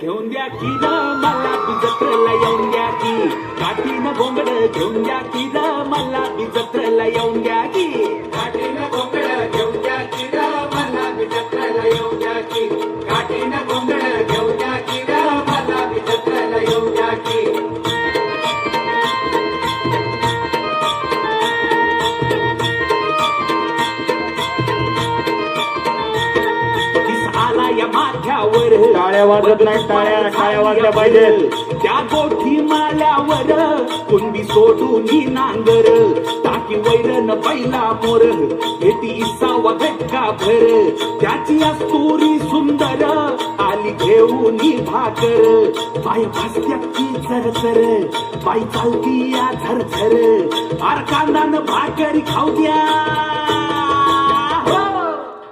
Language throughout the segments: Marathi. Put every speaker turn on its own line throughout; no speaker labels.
घेऊन द्या की र मला बी जत्रेला येऊन द्या की. काठीनं घोंगड घेऊन द्या की र मला बी जत्रेला येऊन द्या माथ्यावर
टाळ्या वाजत नाही, टाळ्या- टाळ्या वाजल्या पाहिजेत.
त्या गोठी माल्यावर कुंडी सोडून नांगर. टाकी वैरण पहिला मोर. येती इसावा घटका भर. त्याची अस्तुरी सुंदर आली घेऊन भाकर. बाय भासत्या झरझर बाई चालती या झरझर. आर कांदान भाकरी खाऊ द्या.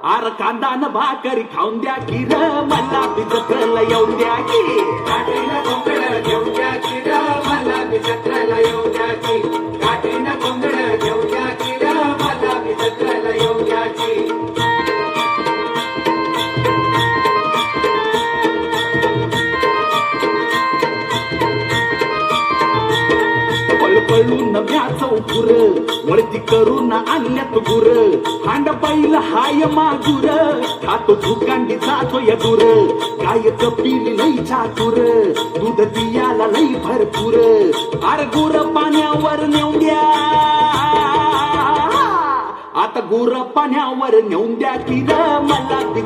आर कांदा न भाकरी खाऊन द्या की र मला बी येऊन द्या की.
घेऊन द्या की र मला
पळून म्याचं उपुर वळती करून आणल्यात गुर. हांड बैल हाय माजूर खातो झुकांडी जातो यदूर गाय कपिल लई चातुर दूध दियाला लई भरपूर. आर गुर पाण्यावर नेऊन द्या आता गुर पाण्यावर नेऊन द्या की मला बी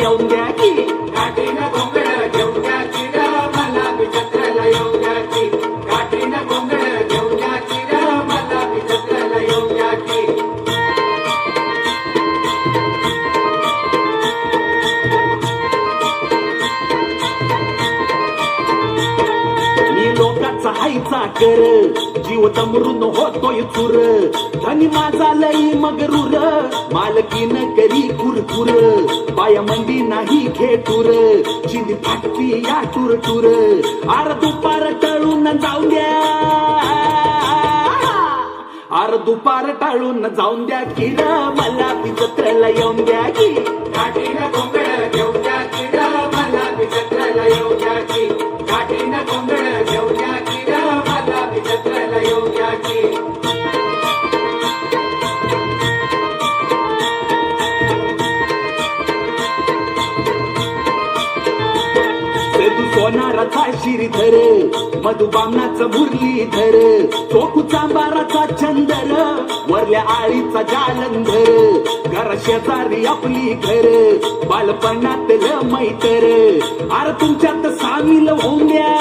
येऊन द्या की. लोकाचा हायचा कर जीव दमरून होतोय चुर. धनी माझा लई मगरूर. मालकीन करी कुरकुर. बाया मंदी नाही खेटूर चिंदी फाटती या टूर टूर. आर दुपार टळून जाऊ द्या. आर दुपार टाळून जाऊन द्या की मला बी येऊन द्या. की
घेऊन द्या.
सेतू सोनाराचा श्रीधर मधुबामनाचं मुरलीधर चोखू चांबाराचा चंदर वरल्या आळीचा जालंधर घर शेजारी आपली घर बालपणात मैतर अरे तुमच्यात सामील होऊन द्या.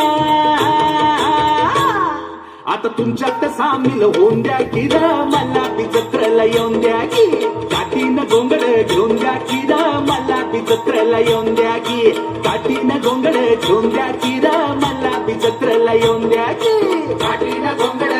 आता तुमच्यात सामील होऊन द्या की मला बी जत्रेला येऊन द्या की. काठीनं गोंगड घेऊन द्या की मला बी जत्रेला येऊन द्या की. काठीनं गोंगड झोंद्या की र मला बी जत्रेला येऊन द्या की. काठीनं गोंगड